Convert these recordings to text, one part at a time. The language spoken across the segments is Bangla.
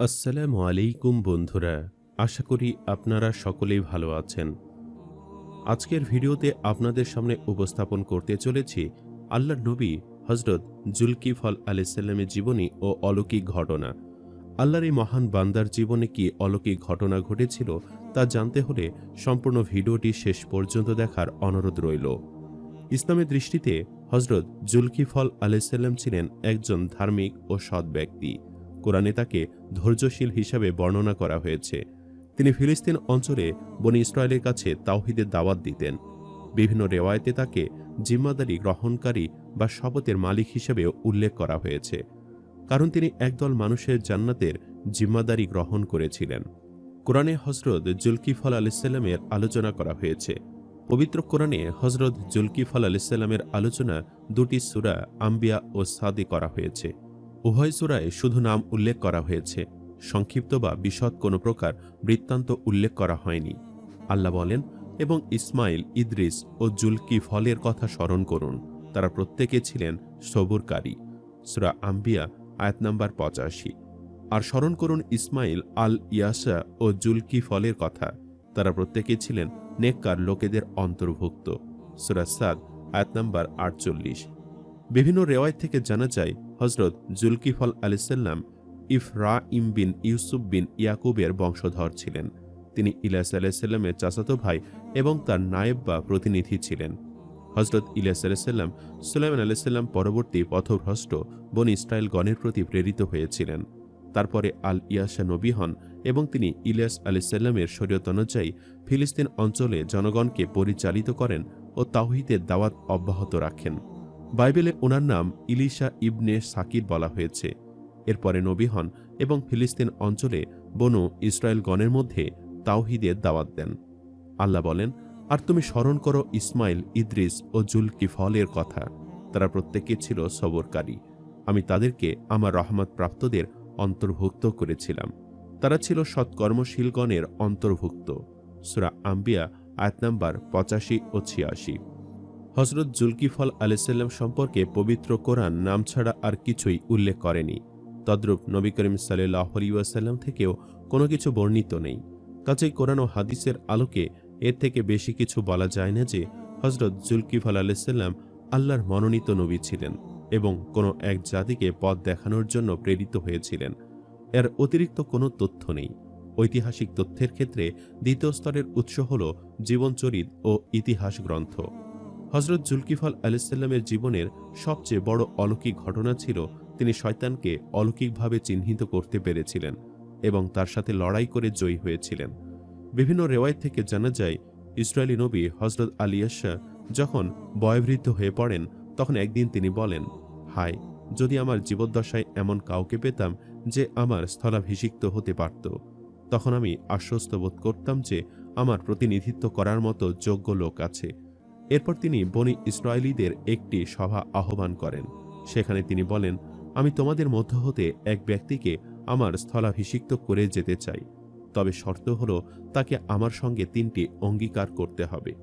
আসসালামু আলাইকুম বন্ধুরা, আশা করি আপনারা সকলেই ভালো আছেন। আজকের ভিডিওতে আপনাদের সামনে উপস্থাপন করতে চলেছি আল্লাহর নবী হজরত জুলকিফল আলাইসাল্লামের জীবনী ও অলৌকিক ঘটনা। আল্লাহর এই মহান বান্দার জীবনে কি অলৌকিক ঘটনা ঘটেছিল তা জানতে হলে সম্পূর্ণ ভিডিওটি শেষ পর্যন্ত দেখার অনুরোধ রইল। ইসলামের দৃষ্টিতে হজরত জুলকিফল আলাইসাল্লাম ছিলেন একজন ধার্মিক ও সৎ ব্যক্তি। কোরআনে তাকে ধৈর্যশীল হিসাবে বর্ণনা করা হয়েছে। তিনি ফিলিস্তিন অঞ্চলে বনি ইসরায়েলের কাছে তাওহিদের দাওয়াত দিতেন। বিভিন্ন রেওয়ায়তে তাকে জিম্মাদারি গ্রহণকারী বা শপথের মালিক হিসেবেও উল্লেখ করা হয়েছে, কারণ তিনি একদল মানুষের জান্নাতের জিম্মাদারি গ্রহণ করেছিলেন। কোরআনে হজরত জুলকিফল আলাইসাল্লামের আলোচনা করা হয়েছে। পবিত্র কোরআনে হজরত জুলকিফল আলাইসাল্লামের আলোচনা দুটি সুরা আম্বিয়া ও সাদি করা হয়েছে। উভয় সুরায় শুধু নাম উল্লেখ করা হয়েছে। সংক্ষিপ্ত বা বিশদ কোনো প্রকার বৃত্তান্ত উল্লেখ করা হয়নি। আল্লাহ বলেন, এবং ইসমাইল, ইদ্রিস ও জুলকি ফলের কথা স্মরণ করুন। তারা প্রত্যেকে ছিলেন সবুরকারী। সুরা আম্বিয়া, আয়াত নাম্বার পঁচাশি। আর স্মরণ করুন ইসমাইল, আল ইয়াসা ও জুলকি ফলের কথা। তারা প্রত্যেকে ছিলেন নেককার লোকেদের অন্তর্ভুক্ত। সুরা সাদ, আয়াত নাম্বার আটচল্লিশ। বিভিন্ন রেওয়ায় থেকে জানা যায় হজরত জুলকিফল আলিসাল্লাম ইফরা ইম বিন ইউসুফ বিন ইয়াকুবের বংশধর ছিলেন। তিনি ইলিয়াস আলাইসাল্লামের চাচাতো ভাই এবং তার নায়েব বা প্রতিনিধি ছিলেন। হজরত ইলিয়াস আলাইসাল্লাম সুলাইমান আলাইসাল্লাম পরবর্তী পথভ্রষ্ট বন ইসরায়েল গণের প্রতি প্রেরিত হয়েছিলেন। তারপরে আল ইয়াসা নবী হন এবং তিনি ইলিয়াস আলাইসাল্লামের শরীয়ত অনুযায়ী ফিলিস্তিন অঞ্চলে জনগণকে পরিচালিত করেন ও তাওহিদের দাওয়াত অব্যাহত রাখেন। বাইবেলে ওনার নাম ইলিশা ইবনে সাকির বলা হয়েছে। এরপরে নবী হন এবং ফিলিস্তিন অঞ্চলে বনু ইসরায়েলগণের মধ্যে তাওহিদের দাওয়াত দেন। আল্লাহ বলেন, আর তুমি স্মরণ করো ইসমাইল, ইদ্রিস ও জুলকি ফলের কথা। তারা প্রত্যেকে ছিল সবরকারী। আমি তাদেরকে আমার রহমত প্রাপ্তদের অন্তর্ভুক্ত করেছিলাম। তারা ছিল সৎকর্মশীলগণের অন্তর্ভুক্ত। সুরা আম্বিয়া, আয়াত নাম্বার পঁচাশি ও ছিয়াশি। হজরত জুলকিফল আলাইসাল্লাম সম্পর্কে পবিত্র কোরআন নাম ছাড়া আর কিছুই উল্লেখ করেনি। তদ্রূপ নবী করিম সাল্লাহ থেকেও কোনো কিছু বর্ণিত নেই। কাজেই কোরআন ও হাদিসের আলোকে এর থেকে বেশি কিছু বলা যায় না যে হজরত জুলকিফল আলাইসাল্লাম আল্লাহর মনোনীত নবী ছিলেন এবং কোনো এক জাতিকে পথ দেখানোর জন্য প্রেরিত হয়েছিলেন। এর অতিরিক্ত কোনো তথ্য নেই। ঐতিহাসিক তথ্যের ক্ষেত্রে দ্বিতীয় স্তরের উৎস হল জীবনচরিত ও ইতিহাস গ্রন্থ। হজরত জুলকিফল আলাইসাল্লামের জীবনের সবচেয়ে বড় অলৌকিক ঘটনা ছিল তিনি শয়তানকে অলৌকিকভাবে চিহ্নিত করতে পেরেছিলেন এবং তার সাথে লড়াই করে জয়ী হয়েছিলেন। বিভিন্ন রেওয়ায় থেকে জানা যায় ইসরায়েলি নবী হজরত আলিয়াশা যখন বয়বৃদ্ধ হয়ে পড়েন, তখন একদিন তিনি বলেন, হায়, যদি আমার জীবদ্দশায় এমন কাউকে পেতাম যে আমার স্থলাভিষিক্ত হতে পারত, তখন আমি আশ্বস্ত বোধ করতাম যে আমার প্রতিনিধিত্ব করার মতো যোগ্য লোক আছে। এরপর তিনি বনি ইসরায়েলিদের একটি সভা আহ্বান করেন। সেখানে তিনি বলেন, আমি তোমাদের মধ্য হতে এক ব্যক্তিকে আমার স্থলাভিষিক্ত করে যেতে চাই। তবে শর্ত হল, তাকে আমার সঙ্গে তিনটি অঙ্গীকার করতে হবে।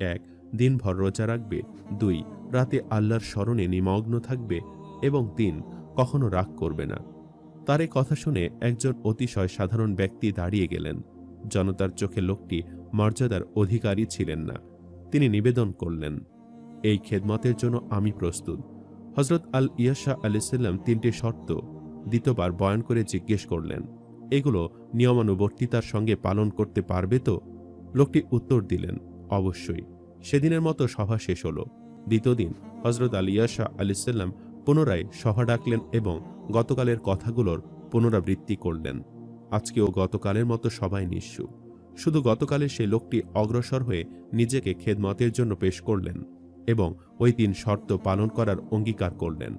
এক, দিনভর রোজা রাখবে। দুই, রাতে আল্লাহর স্মরণে নিমগ্ন থাকবে। এবং তিন, কখনো রাগ করবে না। তার এ কথা শুনে একজন অতিশয় সাধারণ ব্যক্তি দাঁড়িয়ে গেলেন। জনতার চোখে লোকটি মর্যাদার অধিকারী ছিলেন না। তিনি নিবেদন করলেন, এই খেদমতের জন্য আমি প্রস্তুত। হজরত আল ইয়াশা আলিসাল্লাম তিনটি শর্ত দ্বিতীয়বার বয়ান করে জিজ্ঞেস করলেন, এগুলো নিয়মানুবর্তিতার সঙ্গে পালন করতে পারবে তো? লোকটি উত্তর দিলেন, অবশ্যই। সেদিনের মতো সভা শেষ হল। দ্বিতীয় দিন হজরত আল ইয়াশা আলিসাল্লাম পুনরায় সভা ডাকলেন এবং গতকালের কথাগুলোর পুনরাবৃত্তি করলেন। আজকেও গতকালের মতো সবাই নিঃস্ব শুধু গতকালে সেই লোকটি অগ্রসর হয়ে নিজেকে খেদমতের জন্য পেশ করলেন এবং ওই তিন শর্ত পালন করার অঙ্গীকার করলেন।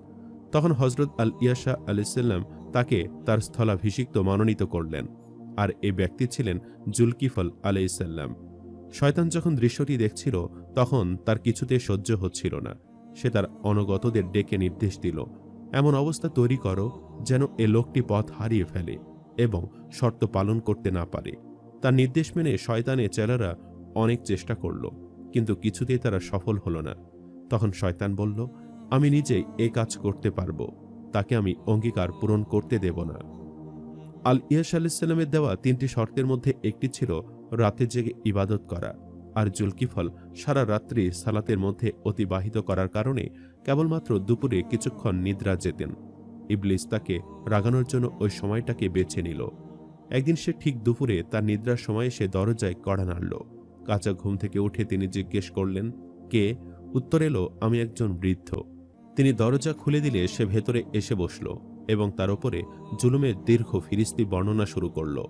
তখন হজরত আল ইয়াশা আলিসাল্লাম তাকে তার স্থলাভিষিক্ত মনোনীত করলেন আর এই ব্যক্তি ছিলেন জুলকিফল আলাইসাল্লাম শয়তান যখন দৃশ্যটি দেখছিল, তখন তার কিছুতে সহ্য হচ্ছিল না। সে তার অনগতদের ডেকে নির্দেশ দিল, এমন অবস্থা তৈরি করো যেন এ লোকটি পথ হারিয়ে ফেলে এবং শর্ত পালন করতে না পারে। তার নির্দেশ মেনে শয়তানের চেলারা অনেক চেষ্টা করল, কিন্তু কিছুতেই তারা সফল হল না। তখন শয়তান বলল, আমি নিজেই এ কাজ করতে পারব, তাকে আমি অঙ্গীকার পূরণ করতে দেব না। আল ইয়াস আলাইসাল্লামের দেওয়া তিনটি শর্তের মধ্যে একটি ছিল রাতে জেগে ইবাদত করা, আর জুলকিফল সারা রাত্রি সালাতের মধ্যে অতিবাহিত করার কারণে কেবলমাত্র দুপুরে কিছুক্ষণ নিদ্রা যেতেন। ইবলিস তাকে রাগানোর জন্য ওই সময়টাকে বেছে নিল। একদিন সে ঠিক দুপুরে তার নিদ্রার সময় সে দরজায় কড়া নাড়ল। কাঁচা ঘুম থেকে উঠে তিনি জিজ্ঞেস করলেন, কে? উত্তর এলো, আমি একজন বৃদ্ধ। তিনি দরজা খুলে দিলে সে ভেতরে এসে বসল এবং তার ওপরে জুলুমের দীর্ঘ ফিরিস্তি বর্ণনা শুরু করল।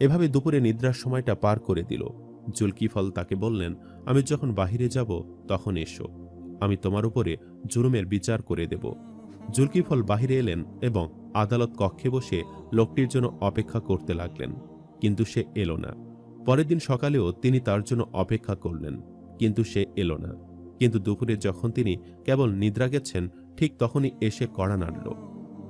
এভাবে দুপুরে নিদ্রার সময়টা পার করে দিল। জুলকিফল তাকে বললেন, আমি যখন বাহিরে যাব, তখন এসো। আমি তোমার উপরে জুলুমের বিচার করে দেব। জুলকিফল বাহিরে এলেন এবং আদালত কক্ষে বসে লোকটির জন্য অপেক্ষা করতে লাগলেন, কিন্তু সে এলো না। পরের দিন সকালেও তিনি তার জন্য অপেক্ষা করলেন, কিন্তু সে এলো না। কিন্তু দুপুরে যখন তিনি কেবল নিদ্রা গেছেন, ঠিক তখনই এসে কড়া নাড়ল।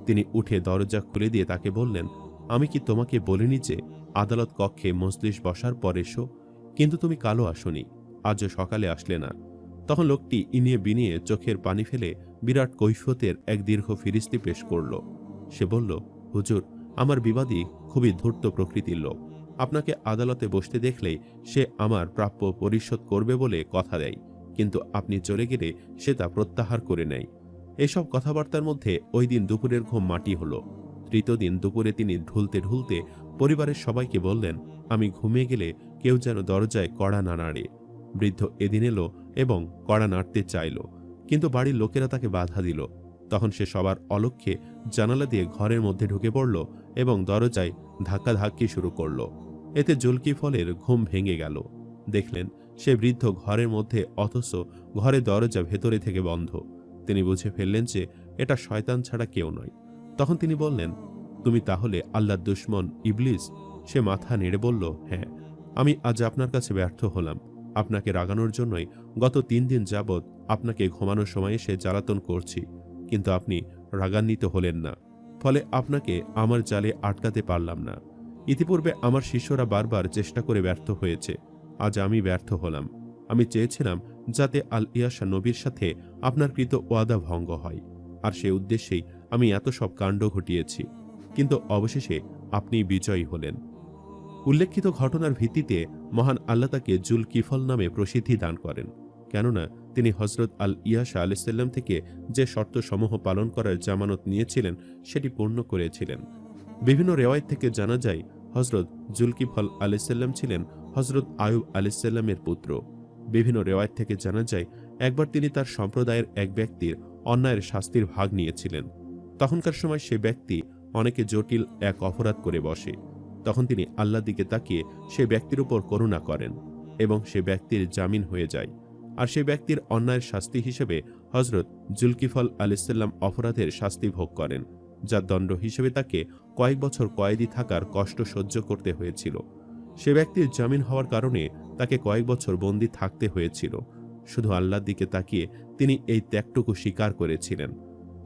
তিনি উঠে দরজা খুলে দিয়ে তাকে বললেন, আমি কি তোমাকে বলিনি যে আদালত কক্ষে মজলিস বসার পর এসো? কিন্তু তুমি কালো আসনি, আজও সকালে আসলে না। তখন লোকটি ইনিয়ে বিনিয়ে চোখের পানি ফেলে বিরাট কৈফতের এক দীর্ঘ ফিরিস্তি পেশ করল। সে বলল, হুজুর, আমার বিবাদী খুবই ধূর্ত প্রকৃতির লোক। আপনাকে আদালতে বসতে দেখলে সে আমার প্রাপ্য পরিশোধ করবে বলে কথা দেয়, কিন্তু আপনি চলে গেলে সে তা প্রত্যাহার করে নেয়। এসব কথাবার্তার মধ্যে ওই দিন দুপুরের ঘুম মাটি হলো। তৃতীয় দিন দুপুরে তিনি ঢুলতে ঢুলতে পরিবারের সবাইকে বললেন, আমি ঘুমিয়ে গেলে কেউ যেন দরজায় কড়া না নাড়ে। বৃদ্ধ এদিন এলো এবং কড়া নাড়তে চাইল, কিন্তু বাড়ির লোকেরা তাকে বাধা দিল। তখন সে সবার অলক্ষ্যে জানালা দিয়ে ঘরের মধ্যে ঢুকে পড়ল এবং দরজায় ধাক্কাধাক্কি শুরু করল। এতে জুলকি ফলের ঘুম ভেঙে গেল। দেখলেন, সে বৃদ্ধ ঘরের মধ্যে অথচ ঘরের দরজা ভেতরে থেকে বন্ধ। তিনি বুঝে ফেললেন যে এটা শয়তান ছাড়া কেউ নয়। তখন তিনি বললেন, তুমি তাহলে আল্লাহ দুশ্মন ইবলিস? সে মাথা নেড়ে বলল হ্যাঁ আমি আজ আপনার কাছে ব্যর্থ হলাম। আপনাকে রাগানোর জন্যই গত তিন দিন যাবৎ আপনাকে ঘুমানোর সময় এসে জ্বালাতন করছি। কিন্তু আপনি রাগান্বিত হলেন না। ফলে আপনাকে আমার জালে আটকাতে পারলাম না। ইতিপূর্বে আমার শিষ্যরা বারবার চেষ্টা করে ব্যর্থ হয়েছে। আজ আমি ব্যর্থ হলাম। আমি চেয়েছিলাম যাতে আল ইয়াসা নবীর সাথে আপনার কৃত ওয়াদা ভঙ্গ হয়। আর সে উদ্দেশ্যেই আমি এত সব কাণ্ড ঘটিয়েছি। কিন্তু অবশেষে আপনি বিজয়ী হলেন। উল্লেখিত ঘটনার ভিত্তিতে মহান আল্লাহ তাকে জুল কিফল নামে প্রসিদ্ধি দান করেন। কেননা তিনি হজরত আল ইয়াসা আলাইসাল্লাম থেকে যে শর্ত সমূহ পালন করার জামানত নিয়েছিলেন, সেটি পূর্ণ করেছিলেন। বিভিন্ন রেওয়ায়ত থেকে জানা যায় হজরত জুলকিফল আলাইসাল্লাম ছিলেন হজরত আয়ুব আলাইসাল্লামের পুত্র। বিভিন্ন রেওয়ায়ত থেকে জানা যায়, একবার তিনি তার সম্প্রদায়ের এক ব্যক্তির অন্যায়ের শাস্তির ভাগ নিয়েছিলেন। তখনকার সময় সে ব্যক্তি অনেকে জটিল এক অপরাধ করে বসে। তখন তিনি আল্লাহ দিকে তাকিয়ে সে ব্যক্তির উপর করুণা করেন এবং সে ব্যক্তির জামিন হয়ে যায়। আর সে ব্যক্তির অন্যায়ের শাস্তি হিসেবে হজরত জুলকিফল আলিসাল্লাম অপরাধের শাস্তি ভোগ করেন যার দণ্ড হিসেবে তাকে কয়েক বছর কয়েদি থাকার কষ্ট সহ্য করতে হয়েছিল। সে ব্যক্তির জামিন হওয়ার কারণে তাকে কয়েক বছর বন্দি থাকতে হয়েছিল। শুধু আল্লাহর দিকে তাকিয়ে তিনি এই ত্যাগটুকু স্বীকার করেছিলেন।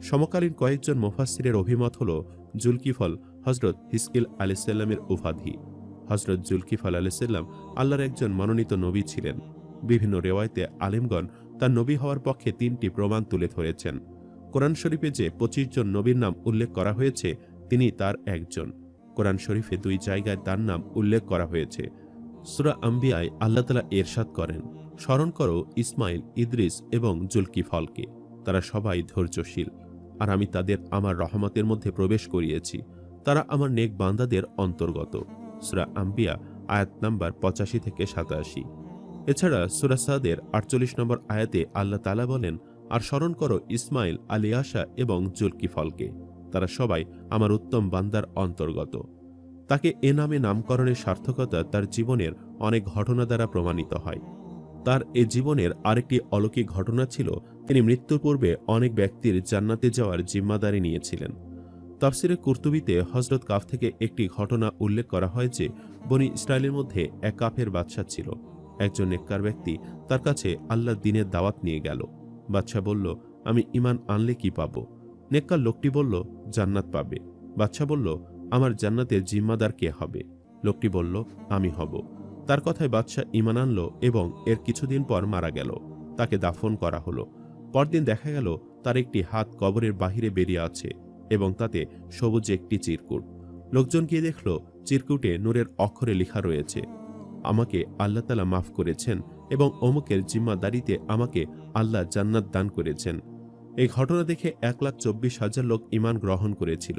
সমকালীন কয়েকজন মুফাসিরের অভিমত হল জুলকিফল হজরত হিসকিল আলিসাল্লামের উপাধি। হজরত জুলকিফল আলিসাল্লাম আল্লাহর একজন মনোনীত নবী ছিলেন। বিভিন্ন রেওয়ায়তে আলিমগণ তার নবী হওয়ার পক্ষে তিনটি প্রমাণ তুলে ধরেছেন। কোরআন শরীফে যে পঁচিশ জন নবীর নাম উল্লেখ করা হয়েছে, তিনি তার একজন। কোরআন শরীফে দুই জায়গায় তার নাম উল্লেখ করা হয়েছে। সুরা আম্বিয়ায় আল্লাহ তালা এরশাদ করেন, স্মরণ করো ইসমাইল, ইদ্রিস এবং জুলকিফলকে। তারা সবাই ধৈর্যশীল। আর আমি তাদের আমার রহমতের মধ্যে প্রবেশ করিয়েছি। তারা আমার নেক বান্দাদের অন্তর্গত। সুরা আম্বিয়া, আয়াত নাম্বার পঁচাশি থেকে সাতাশি। এছাড়া সুরা সাদের আটচল্লিশ নম্বর আয়াতে আল্লাহ তালা বলেন, আর স্মরণ করো ইসমাইল আলিয়াশা এবং জুলকিফলকে। তারা সবাই আমার উত্তম বান্দার অন্তর্গত। তাকে এ নামে নামকরণের সার্থকতা তার জীবনের অনেক ঘটনা দ্বারা প্রমাণিত হয়। তার এ জীবনের আরেকটি অলৌকিক ঘটনা ছিল, তিনি মৃত্যুর পূর্বে অনেক ব্যক্তির জান্নাতে যাওয়ার জিম্মাদারি নিয়েছিলেন। তাফসিরে কুর্তুবিতে হজরত কাফ থেকে একটি ঘটনা উল্লেখ করা হয় যে, বনি ইসরায়েলের মধ্যে এক কাফের বাদশাহ ছিল। একজন নেককার ব্যক্তি তার কাছে আল্লাহ দিনের দাওয়াত নিয়ে গেল। বাদশাহ বলল, আমি ইমান আনলে কি পাবো? নেককার লোকটি বলল, জান্নাত পাবে। বাদশাহ বলল, আমার জান্নাতের জিম্মাদার কে হবে? লোকটি বলল, আমি হব। তার কথায় বাদশাহ ইমান আনল এবং এর কিছুদিন পর মারা গেল। তাকে দাফন করা হলো। পরদিন দেখা গেল, তার একটি হাত কবরের বাহিরে বেরিয়ে আছে এবং তাতে সবুজ একটি চিরকুট। লোকজন গিয়ে দেখল, চিরকুটে নূরের অক্ষরে লেখা রয়েছে আমাকে আল্লাহ তালা মাফ করেছেন এবং অমুকের জিম্মাদারিতে আমাকে আল্লাহ জান্নাত দান করেছেন। এই ঘটনা দেখে এক লাখ চব্বিশ হাজার লোক ইমান গ্রহণ করেছিল।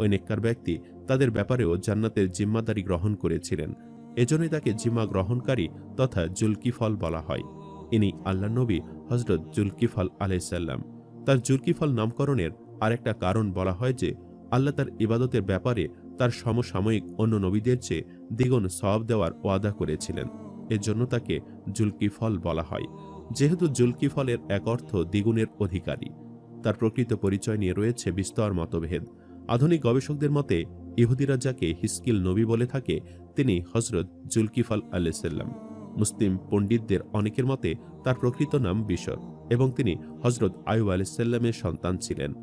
ওই নেককার ব্যক্তি তাদের ব্যাপারেও জান্নাতের জিম্মাদারি গ্রহণ করেছিলেন। এজন্যই তাকে জিম্মা গ্রহণকারী তথা জুলকিফল বলা হয়। ইনি আল্লাহ নবী হজরত জুলকিফল আলাইসাল্লাম তার জুলকিফল নামকরণের আরেকটা কারণ বলা হয় যে, আল্লাহ তার ইবাদতের ব্যাপারে তার সমসাময়িক অন্য নবীদের চেয়ে দ্বিগুণ সওয়াব দেওয়ার ওয়াদা করেছিলেন। এর জন্য তাকে জুলকিফল বলা হয়। যেহেতু জুলকিফলের এক অর্থ দ্বিগুণের অধিকারী, তার প্রকৃত পরিচয় নিয়ে রয়েছে বিস্তর মতভেদ। আধুনিক গবেষকদের মতে, ইহুদিরা যাকে হিস্কিল নবী বলে থাকে, তিনি হজরত জুলকিফল আলাইসাল্লাম মুসলিম পণ্ডিতদের অনেকের মতে, তার প্রকৃত নাম বিশর এবং তিনি হজরত আয়ু আলাইসাল্লামের সন্তান ছিলেন।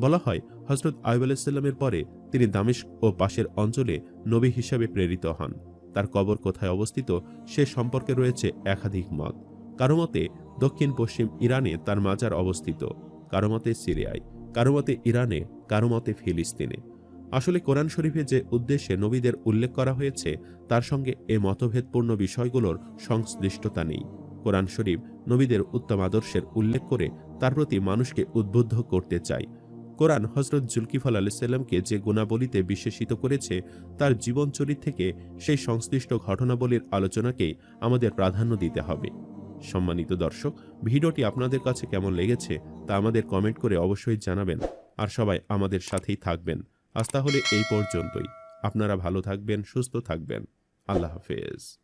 বলা হয় হজরত আয়ুব আলাইসাল্লামের পরে তিনি দামেস্ক ও পাশের অঞ্চলে নবী হিসাবে প্রেরিত হন। তার কবর কোথায় অবস্থিত সে সম্পর্কে রয়েছে একাধিক মত। কারও মতে, দক্ষিণ পশ্চিম ইরানে তার মাজার অবস্থিত, কারও মতে সিরিয়ায়, কারও মতে ইরানে, কারও মতে ফিলিস্তিনে। আসলে কোরআন শরীফে যে উদ্দেশ্যে নবীদের উল্লেখ করা হয়েছে, তার সঙ্গে এ মতভেদপূর্ণ বিষয়গুলোর সংশ্লিষ্টতা নেই। কোরআন শরীফ নবীদের উত্তম আদর্শের উল্লেখ করে তার প্রতি মানুষকে উদ্বুদ্ধ করতে চায়। কোরআন হজরত জুলকিফল আলাইসাল্লামকে যে গুণাবলীতে বিশেষিত করেছে, তার জীবনচরিত থেকে সেই সংশ্লিষ্ট ঘটনাবলীর আলোচনাকেই আমাদের প্রাধান্য দিতে হবে। সম্মানিত দর্শক, ভিডিওটি আপনাদের কাছে কেমন লেগেছে তা আমাদের কমেন্ট করে অবশ্যই জানাবেন আর সবাই আমাদের সাথেই থাকবেন। আজ তাহলে এই পর্যন্তই। আপনারা ভালো থাকবেন, সুস্থ থাকবেন। আল্লাহ হাফেজ।